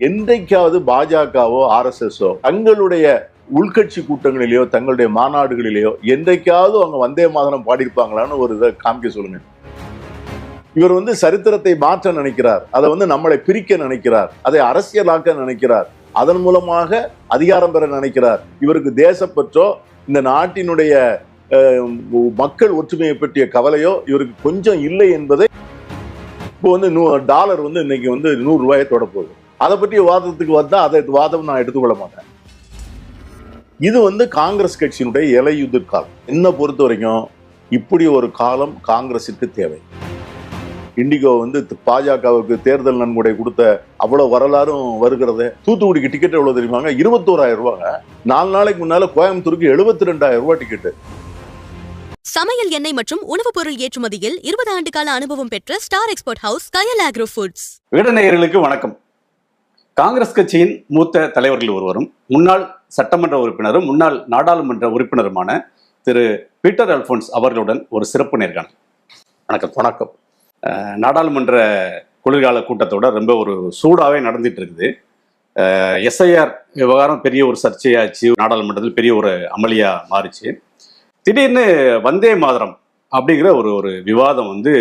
என்றைக்காவது பாஜகவோ ஆர்எஸ்எஸோ தங்களுடைய உள்கட்சி கூட்டங்களிலேயோ தங்களுடைய மாநாடுகளிலேயோ என்றைக்காவது அவங்க வந்தே மாதரம் பாடியிருப்பாங்களான்னு ஒரு இதை காமிக்க சொல்லுங்க. இவர் வந்து சரித்திரத்தை மாற்ற நினைக்கிறார். அதை வந்து நம்மளை பிரிக்க நினைக்கிறார். அதை அரசியலாக்க நினைக்கிறார். அதன் மூலமாக அதிகாரம் பெற நினைக்கிறார். இவருக்கு தேசப்பற்றோ இந்த நாட்டினுடைய அஹ், மக்கள் ஒற்றுமையை பற்றிய கவலையோ இவருக்கு கொஞ்சம் இல்லை என்பதை இப்போ வந்து நூ டாலர் வந்து இன்னைக்கு வந்து நூறு ரூபாயை தொட போகுது. அதை பற்றிய வாதத்துக்கு வந்தா அதை வாதம் நான் எடுத்துக்கொள்ள மாட்டேன். இது வந்து காங்கிரஸ் கட்சியினுடைய இலையுதிர் காலம். என்ன பொறுத்த வரைக்கும் இப்படி ஒரு காலம் காங்கிரஸுக்கு தேவை. இண்டிகோ வந்து பாஜகவுக்கு தேர்தல் நன்கொடை கொடுத்த அவ்வளவு வரலாறும் வருகிறது. தூத்துக்குடிக்கு டிக்கெட் எவ்வளவு தெரியுமாங்க? இருபத்தோராயிரம் ரூபாங்க. நாலு நாளைக்கு முன்னால கோயம்புத்தூருக்கு எழுபத்தி ரெண்டாயிரம் ரூபாய் டிக்கெட் சமையல் எண்ணெய் மற்றும் உணவுப் பொருள் ஏற்றுமதியில் இருபது ஆண்டு கால அனுபவம் பெற்ற star export house Kayal agro foods வீடநேயர்களுக்கு வணக்கம். காங்கிரஸ் கட்சியின் மூத்த தலைவர்கள் ஒருவரும் முன்னாள் சட்டமன்ற உறுப்பினரும் முன்னாள் நாடாளுமன்ற உறுப்பினருமான திரு பீட்டர் அல்போன்ஸ் அவர்களுடன் ஒரு சிறப்பு நேர்காணல். வணக்கம். வணக்கம். நாடாளுமன்ற குளிர்கால கூட்டத்தோட ரொம்ப ஒரு சூடாவே நடந்துட்டு இருக்குது. எஸ்ஐஆர் விவகாரம் பெரிய ஒரு சர்ச்சையாச்சு. நாடாளுமன்றத்தில் பெரிய ஒரு அமளியா மாறிச்சு. திடீர்னு வந்தே மாதரம் அப்படிங்கிற ஒரு ஒரு விவாதம் வந்து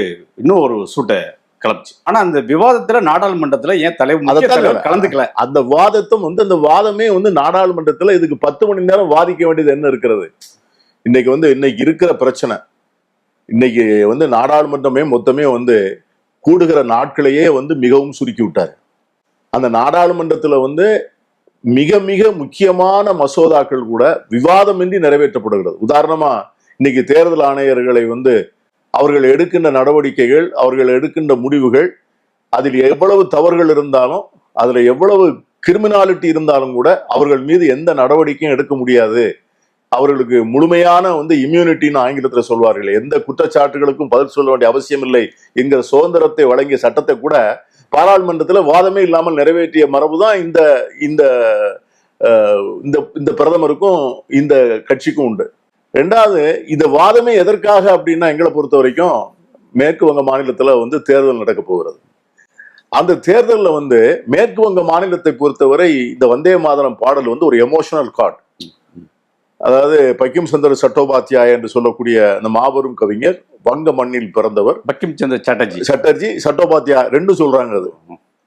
இன்னும் ஒரு சூட்டை கிளப்பிச்சு ஆனா அந்த விவாதத்துல நாடாளுமன்றத்துல ஏன் தலைவர் கலந்துக்கல? அந்த வாதத்தும் வந்து அந்த வாதமே வந்து நாடாளுமன்றத்துல இதுக்கு பத்து மணி நேரம் வாதிக்க வேண்டியது என்ன இருக்கிறது? இன்னைக்கு வந்து இன்னைக்கு இருக்கிற பிரச்சனை. இன்னைக்கு வந்து நாடாளுமன்றமே மொத்தமே வந்து கூடுகிற நாட்களையே வந்து மிகவும் சுருக்கி விட்டாரு. அந்த நாடாளுமன்றத்துல வந்து மிக மிக முக்கியமான மசோதாக்கள் கூட விவாதமின்றி நிறைவேற்றப்படுகிறது. உதாரணமா இன்னைக்கு தேர்தல் ஆணையர்களை வந்து அவர்கள் எடுக்கின்ற நடவடிக்கைகள் அவர்கள் எடுக்கின்ற முடிவுகள் அதில் எவ்வளவு தவறுகள் இருந்தாலும் அதில் எவ்வளவு கிரிமினாலிட்டி இருந்தாலும் கூட அவர்கள் மீது எந்த நடவடிக்கையும் எடுக்க முடியாது. அவர்களுக்கு முழுமையான வந்து இம்யூனிட்டின்னு ஆங்கிலத்தில் சொல்வார்கள் எந்த குற்றச்சாட்டுகளுக்கும் பதில் சொல்ல வேண்டிய அவசியம் இல்லை என்கிற சுதந்திரத்தை வழங்கிய சட்டத்தை கூட பாராளுமன்றத்தில் வாதமே இல்லாமல் நிறைவேற்றிய மரபு தான் இந்த இந்த இந்த இந்த பிரதமருக்கும் இந்த கட்சிக்கும் உண்டு. ரெண்டாவது இந்த வாதமே எதற்காக அப்படின்னா எங்களை பொறுத்த வரைக்கும் மேற்கு வங்க மாநிலத்துல வந்து தேர்தல் நடக்க போகிறது. அந்த தேர்தல்ல வந்து மேற்கு வங்க மாநிலத்தை பொறுத்தவரை இந்த வந்தே மாதரம் பாடல் வந்து ஒரு எமோஷனல் கார்டு அதாவது பக்கிம் சந்திர சட்டோபாத்யாய என்று சொல்லக்கூடிய அந்த மாபெரும் கவிஞர் வங்க மண்ணில் பிறந்தவர். பக்கிம் சந்திர சாட்டர்ஜி. சட்டர்ஜி சட்டோபாத்யா ரெண்டும் சொல்றாங்க அது.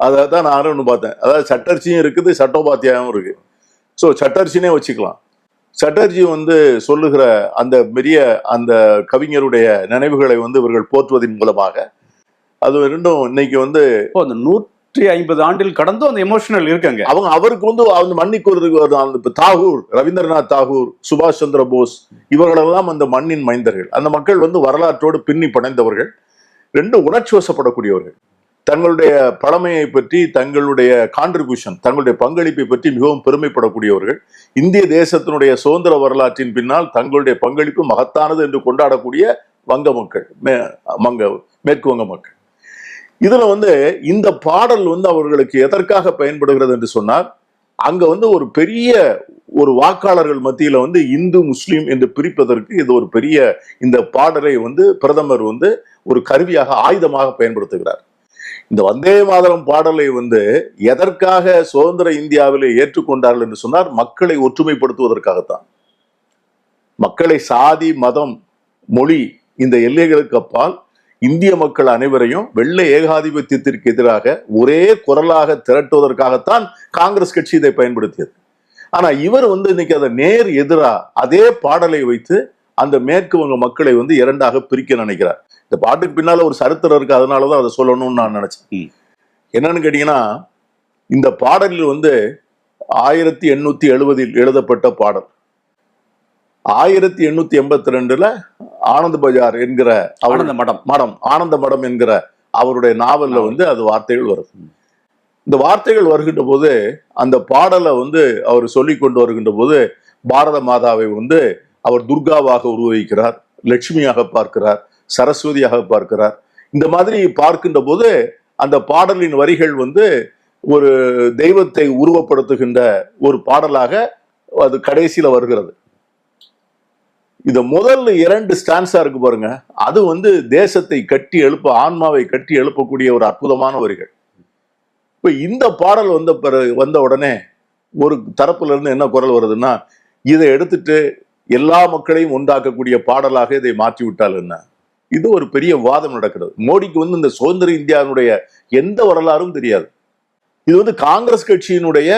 அதை தான் நான் ஒன்று பார்த்தேன். அதாவது சட்டர்ஜியும் இருக்குது சட்டோபாத்யாவும் இருக்கு. ஸோ சட்டர்ஜினே வச்சுக்கலாம். சட்டர்ஜி வந்து சொல்லுகிற அந்த பெரிய அந்த கவிஞருடைய நினைவுகளை வந்து இவர்கள் போற்றுவதன் மூலமாக அது ரெண்டும் இன்னைக்கு வந்து அந்த நூற்றி ஐம்பது ஆண்டில் கடந்தும் அந்த எமோஷனல் இருக்குங்க. அவங்க அவருக்கு வந்து அந்த மன்னிக்குவதற்கு ஒரு அந்த தாகூர் ரவீந்திரநாத் தாகூர் சுபாஷ் சந்திர போஸ் இவர்களெல்லாம் அந்த மண்ணின் மைந்தர்கள். அந்த மக்கள் வந்து வரலாற்றோடு பின்னி படைந்தவர்கள். ரெண்டு உணர்ச்சி வசப்படக்கூடியவர்கள். தங்களுடைய பழமையை பற்றி தங்களுடைய கான்ட்ரிபியூஷன் தங்களுடைய பங்களிப்பை பற்றி மிகவும் பெருமைப்படக்கூடியவர்கள். இந்திய தேசத்தினுடைய சுதந்திர வரலாற்றின் பின்னால் தங்களுடைய பங்களிப்பு மகத்தானது என்று கொண்டாடக்கூடிய வங்க மக்கள் மே- மங்க மேற்கு வங்க மக்கள். இதுல வந்து இந்த பாடல் வந்து அவர்களுக்கு எதற்காக பயன்படுகிறது என்று சொன்னால் அங்க வந்து ஒரு பெரிய ஒரு வாக்காளர்கள் மத்தியில வந்து இந்து முஸ்லீம் என்று பிரிப்பதற்கு இது ஒரு பெரிய இந்த பாடலை வந்து பிரதமர் வந்து ஒரு கருவியாக ஆயுதமாக பயன்படுத்துகிறார். இந்த வந்தே மாதரம் பாடலை வந்து எதற்காக சுதந்திர இந்தியாவிலே ஏற்றுக்கொண்டார்கள் என்று சொன்னார் மக்களை ஒற்றுமைப்படுத்துவதற்காகத்தான். மக்களை சாதி மதம் மொழி இந்த எல்லைகளுக்கு அப்பால் இந்திய மக்கள் அனைவரையும் வெள்ளை ஏகாதிபத்தியத்திற்கு எதிராக ஒரே குரலாக திரட்டுவதற்காகத்தான் காங்கிரஸ் கட்சி இதை பயன்படுத்தியது. ஆனா இவர் வந்து இன்னைக்கு அதை நேர் எதிரா அதே பாடலை வைத்து அந்த மேற்கு வங்க மக்களை வந்து இரண்டாக பிரிக்க நினைக்கிறார். இந்த பாட்டுக்கு பின்னால ஒரு சரித்திரம் இருக்கு அதனாலதான் அதை சொல்லணும்னு நான் நினைச்சேன். என்னன்னு கேட்டீங்கன்னா இந்த பாடலில் வந்து ஆயிரத்தி எண்ணூத்தி எழுபதில் எழுதப்பட்ட பாடல். ஆயிரத்தி எண்ணூத்தி எண்பத்தி ரெண்டுல ஆனந்த் பஜார் என்கிற ஆனந்த மடம். மடம் ஆனந்த மடம் என்கிற அவருடைய நாவல்ல வந்து அது வார்த்தைகள் வருது இந்த வார்த்தைகள் வருகின்ற போது அந்த பாடலை வந்து அவர் சொல்லி கொண்டு வருகின்ற போது பாரத மாதாவை வந்து அவர் துர்காவாக உருவகிக்கிறார் லட்சுமியாக பார்க்கிறார் சரஸ்வதியாக பார்க்கிறார். இந்த மாதிரி பார்க்கின்ற போது அந்த பாடலின் வரிகள் வந்து ஒரு தெய்வத்தை உருவப்படுத்துகின்ற ஒரு பாடலாக அது கடைசியில் வருகிறது. இந்த முதல் இரண்டு ஸ்டான்ஸா இருக்கு பாருங்க. அது வந்து தேசத்தை கட்டி எழுப்ப ஆன்மாவை கட்டி எழுப்பக்கூடிய ஒரு அற்புதமான வரிகள். இப்ப இந்த பாடல் வந்த பிறகு வந்த உடனே ஒரு தரப்புல இருந்து என்ன குரல் வருதுன்னா இதை எடுத்துட்டு எல்லா மக்களையும் உண்டாக்கக்கூடிய பாடலாக இதை மாற்றி விட்டால் என்ன? இது ஒரு பெரிய வாதம் நடக்கிறது. மோடிக்கு வந்து இந்த சுதந்திர இந்தியாவினுடைய எந்த வரலாறும் தெரியாது. இது வந்து காங்கிரஸ் கட்சியினுடைய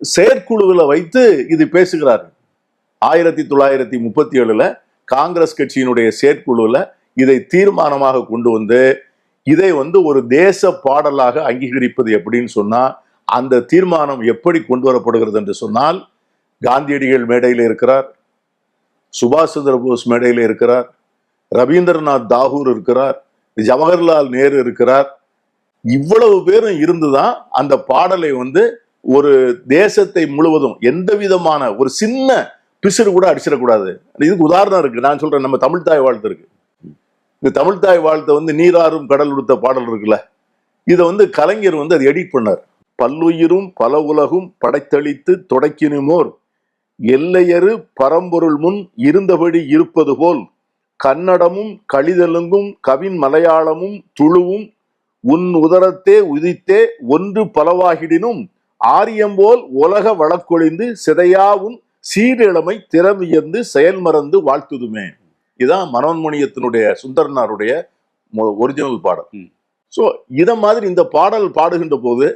செயற்குழுவில் வைத்து இது பேசுகிறார். ஆயிரத்தி தொள்ளாயிரத்தி முப்பத்தி ஏழுல காங்கிரஸ் கட்சியினுடைய செயற்குழுவில் இதை தீர்மானமாக கொண்டு வந்து இதை வந்து ஒரு தேச பாடலாக அங்கீகரிப்பது எப்படின்னு சொன்னா அந்த தீர்மானம் எப்படி கொண்டு வரப்படுகிறது என்று சொன்னால் காந்தியடிகள் மேடையில் இருக்கிறார். சுபாஷ் சந்திர போஸ் மேடையில் இருக்கிறார். ரவீந்திரநாத் தாகூர் இருக்கிறார். ஜவஹர்லால் நேரு இருக்கிறார். இவ்வளவு பேரும் இருந்துதான் அந்த பாடலை வந்து ஒரு தேசத்தை முழுவதும் எந்த விதமான ஒரு சின்ன பிசுறு கூட அடிச்சிடக்கூடாது. இதுக்கு உதாரணம் இருக்கு. நான் சொல்றேன் நம்ம தமிழ் தாய் வாழ்த்து இருக்கு. இந்த தமிழ் தாய் வாழ்த்தை வந்து நீராறும் கடல் உடுத்த பாடல் இருக்குல்ல? இதை வந்து கலைஞர் வந்து அதை எடிட் பண்ணார். பல்லுயிரும் பல உலகும் படைத்தளித்து தொடக்கினுமோர் எல்லையறு பரம்பொருள் முன் இருந்தபடி இருப்பது போல் கன்னடமும் கழிதலுங்கும் கவின் மலையாளமும் துளுவும் உன் உதரத்தே உதித்தே ஒன்று பலவாகிடினும் ஆரியம்போல் உலக வழக்கொழிந்து சிதையாவும் சீரிழமை திறமியந்து செயல்மறந்து வாழ்த்துதுமே இதான் மனோன்மணியத்தினுடைய சுந்தரனாருடைய ஒரிஜினல் பாடல். சோ இத மாதிரி இந்த பாடல் பாடுகின்ற போது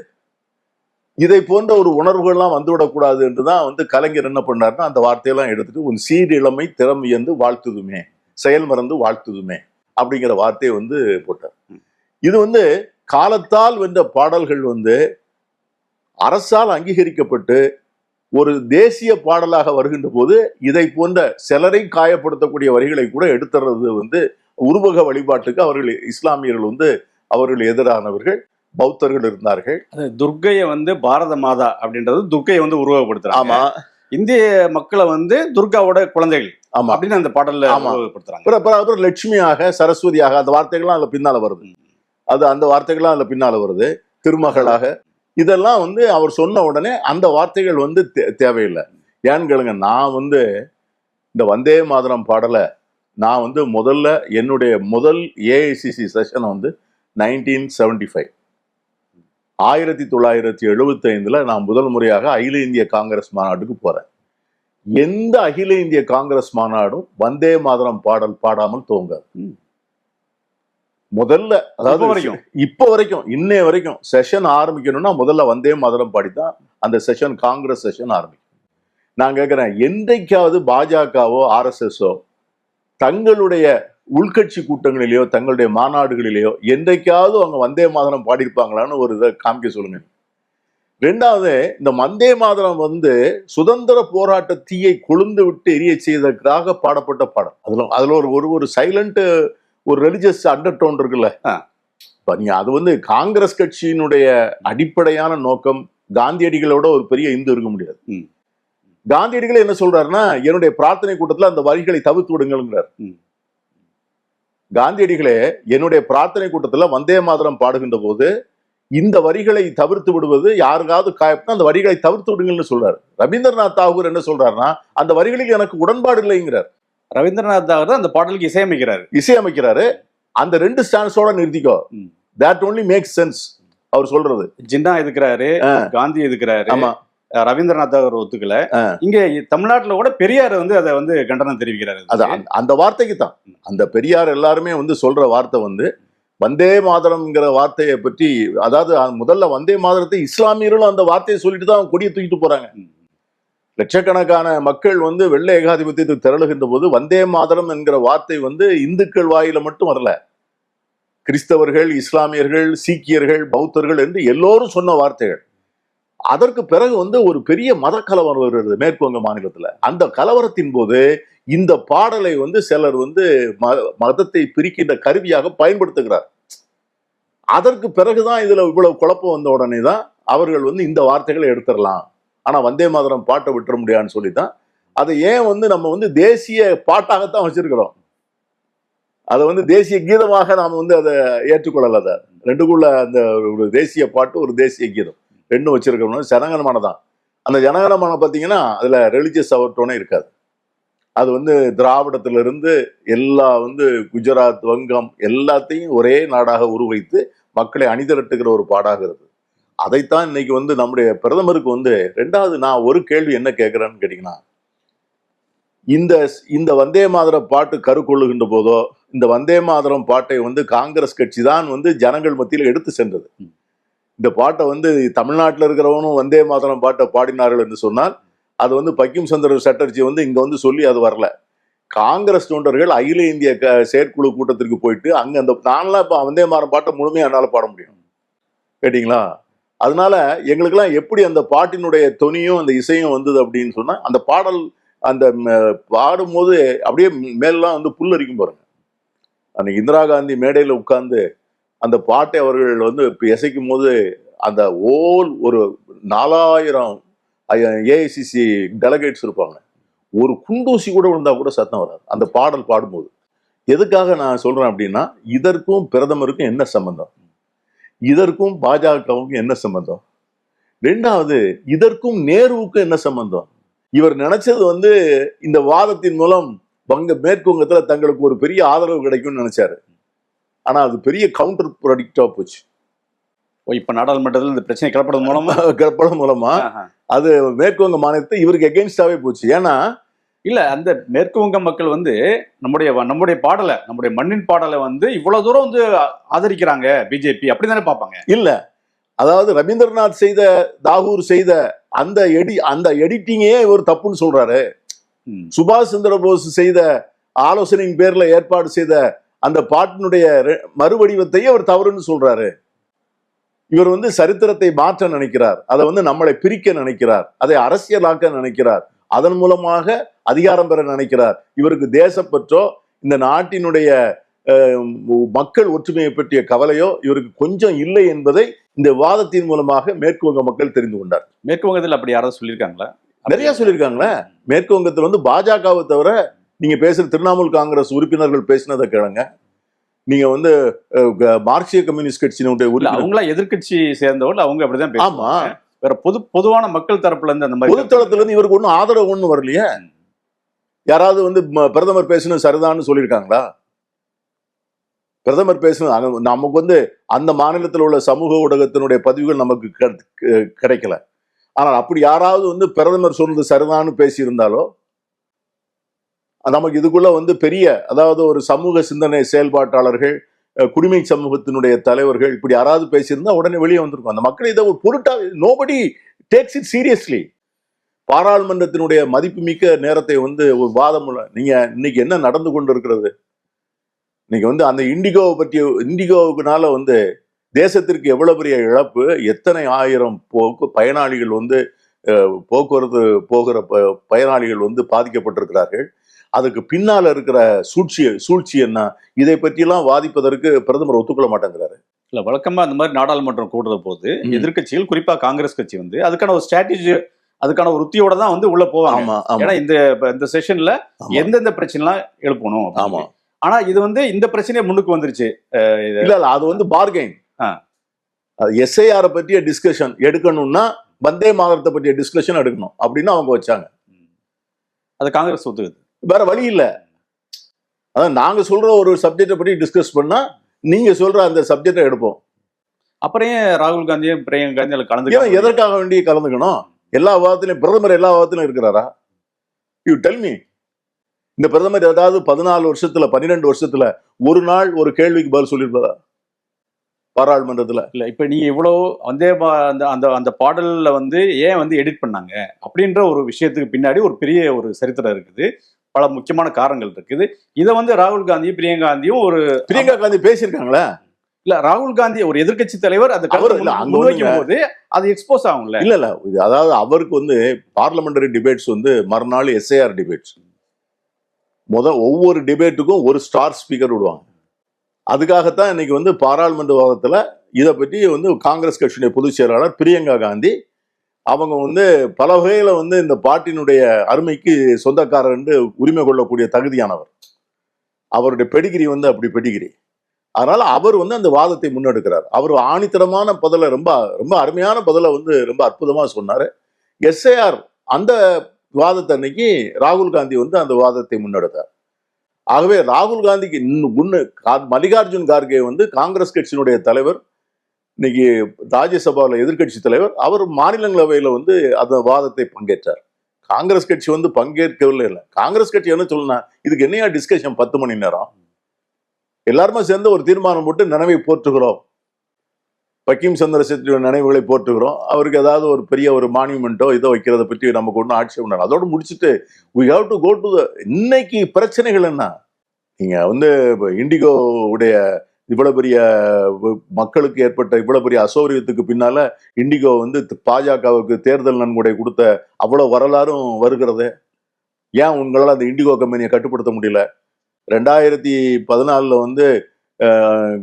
இதை போன்ற ஒரு உணர்வுகள்லாம் வந்துவிடக்கூடாது என்றுதான் வந்து கலைஞர் என்ன பண்ணாருன்னா அந்த வார்த்தையெல்லாம் எடுத்துட்டு உன் சீரிழமை திறமையந்து வாழ்த்துதுமே செயல் மறந்து வாழ்த்துதுமே அப்படிங்கிற வார்த்தையை வந்து போட்டார். இது வந்து காலத்தால் வென்ற பாடல்கள் வந்து அரசால் அங்கீகரிக்கப்பட்டு ஒரு தேசிய பாடலாக வருகின்ற போது இதை போன்ற சிலரை காயப்படுத்தக்கூடிய வரிகளை கூட எடுத்துறது வந்து உருவக வழிபாட்டுக்கு அவர்கள் இஸ்லாமியர்கள் வந்து அவர்கள் எதிரானவர்கள் பௌத்தர்கள் இருந்தார்கள். துர்க்கையை வந்து பாரத மாதா அப்படின்றது துர்க்கையை வந்து உருவகப்படுத்துறாங்க. ஆமா. இந்திய மக்களை வந்து துர்காவோட குழந்தைகள் ஆமா. அப்படின்னு அந்த பாடல்ல. உருவகப்படுத்துறாங்க. அப்புறம் லட்சுமியாக சரஸ்வதியாக அந்த வார்த்தைகள்லாம் அதுல பின்னால வருது. அது அந்த வார்த்தைகள்லாம் அதுல பின்னால வருது. திருமகளாக. இதெல்லாம் வந்து அவர் சொன்ன உடனே அந்த வார்த்தைகள் வந்து தே- தேவையில்லை. ஏன்னு கேளுங்க நான் வந்து இந்த வந்தே மாதரம் பாடலை நான் வந்து முதல்ல என்னுடைய முதல் ஏஐசிசி செஷன் வந்து நைன்டீன் செவன்டி ஃபைவ் ஆயிரத்தி தொள்ளாயிரத்தி எழுபத்தி ஐந்துல நான் முதல் முறையாக அகில இந்திய காங்கிரஸ் மாநாட்டுக்கு போறேன் எந்த அகில இந்திய காங்கிரஸ் மாநாடும் வந்தே மாதரம் பாடல் பாடாமல் துவங்காது. முதல்ல அதாவது வரைக்கும். இப்ப வரைக்கும் இன்னைய வரைக்கும் செஷன் ஆரம்பிக்கணும்னா முதல்ல வந்தே மாதரம் பாடித்தான் அந்த செஷன் காங்கிரஸ் செஷன் ஆரம்பிக்கும் நான் கேட்கிறேன் என்றைக்காவது பாஜகவோ ஆர்எஸ்எஸ்ஓ தங்களுடைய உள்கட்சி கூட்டங்களிலேயோ தங்களுடைய மாநாடுகளிலேயோ என்றைக்காவது அவங்க வந்தே மாதரம் பாடியிருப்பாங்களான்னு ஒரு இதை காமிக்க சொல்லுங்க. ரெண்டாவது இந்த வந்தே மாதரம் வந்து சுதந்திர போராட்ட தீயை கொழுந்து விட்டு எரிய செய்ததற்காக பாடப்பட்ட பாடல். அதுல அதுல ஒரு ஒரு ஒரு சைலண்ட் ஒரு ரெலிஜியஸ் அண்டர் டோன் இருக்குல்ல நீங்க அது வந்து காங்கிரஸ் கட்சியினுடைய அடிப்படையான நோக்கம் காந்தியடிகளோட ஒரு பெரிய இந்து இருக்க முடியாது. காந்தியடிகள் என்ன சொல்றாருன்னா என்னுடைய பிரார்த்தனை கூட்டத்துல அந்த வரிகளை தவிர்த்து விடுங்கிறார். காந்தியடிகளே என்னுடைய பிரார்த்தனை கூட்டத்துல வந்தே மாதரம் பாடுகின்ற போது இந்த வரிகளை தவிர்த்து விடுவது யாருக்காவது காயப்பட்டா அந்த வரிகளை தவிர்த்து விடுங்கள்னு சொல்றாரு. ரவீந்திரநாத் தாகூர் என்ன சொல்றாருன்னா அந்த வரிகளில் எனக்கு உடன்பாடு இல்லைங்கிறார். ரவீந்திரநாத் தாகூர் தான் அந்த பாடலுக்கு இசையமைக்கிறாரு. இசையமைக்கிறாரு. அந்த ரெண்டு ஸ்டான்ஸோட நிறுத்திக்கோ. தட் only மேக்ஸ் சென்ஸ் அவர் சொல்றது. ஜின்னா எதுக்குறாரு. காந்தி எதுக்குறாரு? ஆமா. ரவீந்திரநாத் தாகூர் ஒத்துக்கல. இங்க தமிழ்நாட்டுல கூட பெரியார் வந்து அதை வந்து கண்டனம் தெரிவிக்கிறாரு. அது அந்த- வார்த்தைக்கு தான் அந்த பெரியார் எல்லாருமே வந்து சொல்ற வார்த்தை வந்து வந்தே மாதரம்ங்கிற வார்த்தையை பற்றி அதாவது முதல்ல வந்தே மாதரத்தை இஸ்லாமியர்களும் அந்த வார்த்தையை சொல்லிட்டு தான் கொடியை தூக்கிட்டு போறாங்க. லட்சக்கணக்கான மக்கள் வந்து வெள்ளை ஏகாதிபத்தியத்துக்கு திரளுகின்ற போது வந்தே மாதரம் என்கிற வார்த்தை வந்து இந்துக்கள் வாயில மட்டும் வரல. கிறிஸ்தவர்கள் இஸ்லாமியர்கள் சீக்கியர்கள் பௌத்தர்கள் என்று எல்லோரும் சொன்ன வார்த்தைகள். அதற்கு பிறகு வந்து ஒரு பெரிய மத கலவரம் வருகிறது மேற்குவங்க மாநிலத்தில். அந்த கலவரத்தின் போது இந்த பாடலை வந்து சிலர் வந்து மதத்தை பிரிக்கின்ற கருவியாக பயன்படுத்துகிறார். அதற்கு பிறகுதான் இதுல இவ்வளவு குழப்பம் வந்த உடனே தான் அவர்கள் வந்து இந்த வார்த்தைகளை எடுத்துடலாம். ஆனா வந்தே மாதரம் பாட்டை விட்டுற முடியாதுன்னு சொல்லித்தான். அதை ஏன் வந்து நம்ம வந்து தேசிய பாட்டாகத்தான் வச்சிருக்கிறோம். அதை வந்து தேசிய கீதமாக நாம் வந்து அதை ஏற்றுக்கொள்ளல அதை. ரெண்டுக்குள்ள அந்த ஒரு தேசிய பாட்டு ஒரு தேசிய கீதம். ரெண்டும் வச்சிருக்கோம்னா ஜனகனமான தான் அந்த ஜனகனமான பார்த்தீங்கன்னா அதில் ரிலிஜியஸ் அவர்டோனே இருக்காது. அது வந்து திராவிடத்திலிருந்து எல்லா வந்து குஜராத் வங்கம் எல்லாத்தையும் ஒரே நாடாக உருவைத்து மக்களை அணிதிரட்டுகிற ஒரு பாடாகிறது அதைத்தான் இன்னைக்கு வந்து நம்முடைய பிரதமருக்கு வந்து ரெண்டாவது நான் ஒரு கேள்வி என்ன கேட்குறேன்னு கேட்டிங்கன்னா இந்த இந்த வந்தே மாதரம் பாட்டு கருக்கொள்ளுகின்ற போதோ இந்த வந்தே மாதரம் பாட்டை வந்து காங்கிரஸ் கட்சி தான் வந்து ஜனங்கள் மத்தியில் எடுத்து சென்றது. இந்த பாட்டை வந்து தமிழ்நாட்டில் இருக்கிறவனும் வந்தே மாதரம் பாட்டை பாடினார்கள் என்று சொன்னால் அது வந்து பக்கிம் சந்திர சட்டர்ஜி வந்து இங்கே வந்து சொல்லி அது வரல. காங்கிரஸ் தொண்டர்கள் அகில இந்திய க- செயற்குழு கூட்டத்திற்கு போயிட்டு அங்கே அந்த நான்லாம் இப்போ வந்தே மாதம் பாட்டை முழுமையாக என்னால் பாட முடியும். கேட்டிங்களா? அதனால எங்களுக்கெல்லாம் எப்படி அந்த பாட்டினுடைய தொனியும் அந்த இசையும் வந்தது அப்படின்னு சொன்னால் அந்த பாடல் அந்த பாடும்போது அப்படியே மேலாம் வந்து புல்லரிக்கும் பாருங்க. அன்னைக்கு இந்திரா காந்தி மேடையில் உட்கார்ந்து அந்த பாட்டை அவர்கள் வந்து இப்போ இசைக்கும் போது அந்த ஓல் ஒரு நாலாயிரம் ஏஐசிசி டெலகேட்ஸ் இருப்பாங்க. ஒரு குண்டூசி கூட விழுந்தா கூட சத்தம் வராது. அந்த பாடல் பாடும்போது. எதுக்காக நான் சொல்றேன் அப்படின்னா இதற்கும் பிரதமருக்கும் என்ன சம்பந்தம்? இதற்கும் பாஜகவுக்கும் என்ன சம்பந்தம்? ரெண்டாவது இதற்கும் நேருவுக்கும் என்ன சம்பந்தம்? இவர் நினைச்சது வந்து இந்த வாதத்தின் மூலம் வங்க மேற்குவங்கத்துல தங்களுக்கு ஒரு பெரிய ஆதரவு கிடைக்கும்னு நினைச்சாரு. ஆனா அது பெரிய கவுண்டர் ப்ராடக்டா போச்சு. ஓ, இப்ப நாடாளுமன்றத்தில் இந்த பிரச்சனை கிளப்பறது மூலமா? படம் மூலமா? ஆஹா. அது மேற்கு வங்க மாநிலத்தை இவருக்கு எகென்ஸ்டாவே போச்சு. ஏன்னா இல்ல அந்த மேற்கு வங்க மக்கள் வந்து நம்முடைய நம்முடைய பாடலை நம்முடைய மண்ணின் பாடலை வந்து இவ்வளவு தூரம் வந்து ஆதரிக்கிறாங்க பிஜேபி அப்படிதானே பார்ப்பாங்க? இல்ல. அதாவது ரவீந்திரநாத் செய்த தாகூர் செய்த அந்த எடி அந்த எடிட்டிங்கே இவர் தப்புன்னு சொல்றாரு. ம். சுபாஷ் சந்திர போஸ் செய்த ஆலோசனையின் பேர்ல ஏற்பாடு செய்த அந்த பாட்டினுடைய மறுவடிவத்தையே அவர் தவறுன்னு சொல்றாரு. இவர் வந்து சரித்திரத்தை மாற்ற நினைக்கிறார். அதை வந்து நம்மளை பிரிக்க நினைக்கிறார். அதை அரசியலாக்க நினைக்கிறார். அதன் மூலமாக அதிகாரம் பெற நினைக்கிறார். இவருக்கு தேசப்பற்றோ இந்த நாட்டினுடைய மக்கள் ஒற்றுமையை பற்றிய கவலையோ இவருக்கு கொஞ்சம் இல்லை என்பதை இந்த வாதத்தின் மூலமாக மேற்கு வங்க மக்கள் தெரிந்து கொண்டார் மேற்கு வங்கத்தில் அப்படி யாராவது சொல்லியிருக்காங்களா? நிறைய சொல்லியிருக்காங்களே. மேற்கு வங்கத்துல வந்து பாஜகவை தவிர நீங்க பேசுற திரிணாமுல் காங்கிரஸ் உறுப்பினர்கள் பேசினதை கேளுங்க. நீங்க வந்து மார்க்சிய கம்யூனிஸ்ட் கட்சியினுடைய அவங்களா எதிர்க்கட்சி சேர்ந்தவர்கள் அவங்க அப்படிதான் ஆமா. வேற பொது பொதுவான மக்கள் தரப்புல இருந்து அந்த மாதிரி பொதுத்தளத்துல இருந்து இவருக்கு ஒன்றும் ஆதரவு ஒன்றும் வரலையே. யாராவது வந்து பிரதமர் பேசணும் சரிதான்னு சொல்லியிருக்காங்களா? பிரதமர் அங்க நமக்கு வந்து அந்த மாநிலத்தில் உள்ள சமூக ஊடகத்தினுடைய பதிவுகள் நமக்கு கிடைக்கல. ஆனால் அப்படி யாராவது வந்து பிரதமர் சொன்னது சரிதான்னு பேசியிருந்தாலோ நமக்கு இதுக்குள்ள வந்து பெரிய அதாவது ஒரு சமூக சிந்தனை செயல்பாட்டாளர்கள் குடிமை சமூகத்தினுடைய தலைவர்கள் இப்படி யாராவது பேசியிருந்தா உடனே வெளியே வந்திருக்கும். அந்த மக்கள் இதை ஒரு பொருட்டா நோபடி டேக்ஸ் இட் சீரியஸ்லி பாராளுமன்றத்தினுடைய மதிப்புமிக்க நேரத்தை வந்து ஒரு வாதம் நீங்க இன்னைக்கு என்ன நடந்து கொண்டு இருக்கிறது இன்னைக்கு வந்து அந்த இண்டிகோவை பற்றிய இண்டிகோவுக்குனால வந்து தேசத்திற்கு எவ்வளவு பெரிய இழப்பு எத்தனை ஆயிரம் போக்கு பயனாளிகள் வந்து போக்குவரத்து போகிற ப- பயனாளிகள் வந்து பாதிக்கப்பட்டிருக்கிறார்கள்? அதுக்கு பின்னால இருக்கிற சூழ்ச்சி சூழ்ச்சி என்ன? இதை பற்றியெல்லாம் வாதிப்பதற்கு பிரதமர் ஒத்துக்கொள்ள மாட்டேங்கிறாரு. இல்ல வழக்கமா அந்த மாதிரி நாடாளுமன்றம் கூடுற போது ம். எதிர்க்கட்சிகள் குறிப்பா காங்கிரஸ் கட்சி வந்து அதுக்கான ஒரு ஸ்ட்ராட்டஜி அதுக்கான ஒரு உத்தியோட தான் வந்து உள்ள போவாங்க. ஏன்னா இந்த இந்த செஷன்ல. எந்தெந்த பிரச்சனைலாம் எழுப்பணும் அப்படின்னு. ஆமா. ஆனா இது வந்து இந்த பிரச்சனையே முன்னுக்கு வந்துருச்சு இல்ல இல்ல அது வந்து பார்கெயின். எஸ்ஐஆர் பற்றிய டிஸ்கஷன் எடுக்கணும்னா வந்தே மாதரத்தை பற்றிய டிஸ்கஷன் எடுக்கணும் அப்படின்னு அவங்க வச்சாங்க. அது காங்கிரஸ் ஒத்துக்குது. வேற வழி இல்ல. அதான் நாங்க சொல்ற ஒரு சப்ஜெக்டை பற்றி டிஸ்கஸ் பண்ணா நீங்க சொல்ற அந்த சப்ஜெக்டை எடுப்போம். அப்புறம் ஏன் ராகுல் காந்தியும் பிரியங்கா காந்தி அதுல கலந்து எதற்காக வேண்டி கலந்துக்கணும்? எல்லா விவாதத்திலையும் பிரதமர் எல்லா விவாதத்திலும் இருக்கிறாரா? யூ டெல் மீ இந்த பிரதமர் ஏதாவது பதினாலு வருஷத்துல பன்னிரெண்டு வருஷத்துல ஒரு நாள் ஒரு கேள்விக்கு பதில் சொல்லியிருப்பாரா? பாராளுமன்றத்துல. இல்ல இப்ப நீங்க இவ்வளவு வந்தே அந்த அந்த அந்த பாடல்ல வந்து ஏன் வந்து எடிட் பண்ணாங்க? அப்படின்ற ஒரு விஷயத்துக்கு பின்னாடி ஒரு பெரிய ஒரு சரித்திரம் இருக்குது. பல முக்கியமான காரணங்கள் இருக்குது. இதை வந்து ராகுல் காந்தியும் பிரியங்கா காந்தியும் ஒரு பிரியங்கா காந்தி பேசியிருக்காங்களே? இல்ல ராகுல் காந்தி ஒரு எதிர்க்கட்சி தலைவர் அங்க முன்வைக்கும் போது அது எக்ஸ்போஸ் ஆகும்ல. இல்ல இல்ல இது அதாவது அவருக்கு வந்து பார்லிமெண்டரி டிபேட்ஸ் வந்து மறுநாள் எஸ்ஏஆர் டிபேட்ஸ் முதல் ஒவ்வொரு டிபேட்டுக்கும் ஒரு ஸ்டார் ஸ்பீக்கர் விடுவாங்க. அதுக்காகத்தான் இன்னைக்கு வந்து பாராளுமன்ற வாதத்துல இதை பற்றி வந்து காங்கிரஸ் கட்சியுடைய பொதுச் செயலாளர் பிரியங்கா காந்தி அவங்க வந்து பல வகையில வந்து இந்த பாட்டினுடைய அருமைக்கு சொந்தக்காரர் என்று உரிமை கொள்ளக்கூடிய தகுதியானவர். அவருடைய பெடிகிரி வந்து அப்படி பெடிகிரி. அதனால அவர் வந்து அந்த வாதத்தை முன்னெடுக்கிறார். அவர் ஆணித்தரமான பதிலை ரொம்ப ரொம்ப அருமையான பதிலை வந்து ரொம்ப அற்புதமாக சொன்னாரு. எஸ்ஏஆர் அந்த வாதத்தை அன்னைக்கு ராகுல் காந்தி வந்து அந்த வாதத்தை முன்னெடுத்தார். ஆகவே ராகுல் காந்திக்கு இன்னும் முன்னு மல்லிகார்ஜுன் கார்கே வந்து காங்கிரஸ் கட்சியினுடைய தலைவர் இன்னைக்கு ராஜ்யசபாவில் எதிர்க்கட்சி தலைவர் அவர் மாநிலங்களவையில் வந்து அந்த வாதத்தை பங்கேற்றார். காங்கிரஸ் கட்சி வந்து பங்கேற்கவில்லை இல்லை. காங்கிரஸ் கட்சி என்ன சொல்லுனா இதுக்கு என்னையா டிஸ்கஷன் பத்து மணி நேரம்? எல்லாருமே சேர்ந்து ஒரு தீர்மானம் போட்டு நினைவை போற்றுகிறோம். பக்கிம் சந்திர செட்டி நினைவுகளை போற்றுகிறோம். அவருக்கு ஏதாவது ஒரு பெரிய ஒரு மானியூமெண்ட்டோ இதோ வைக்கிறத பற்றி நமக்கு ஒன்றும் ஆட்சேபம் இல்லை. அதோட முடிச்சுட்டு we have to go to the இன்னைக்கு பிரச்சனைகள் என்ன? நீங்கள் வந்து இப்போ இண்டிகோ உடைய இவ்வளவு பெரிய மக்களுக்கு ஏற்பட்ட இவ்வளவு பெரிய அசௌகரியத்துக்கு பின்னால இண்டிகோ வந்து பாஜகவுக்கு தேர்தல் நன்கொடை கொடுத்த அவ்வளவு வரலாறும் வருகிறது. ஏன் உங்களால் அந்த இண்டிகோ கம்பெனியை கட்டுப்படுத்த முடியல? ரெண்டாயிரத்தி பதினாலில் வந்து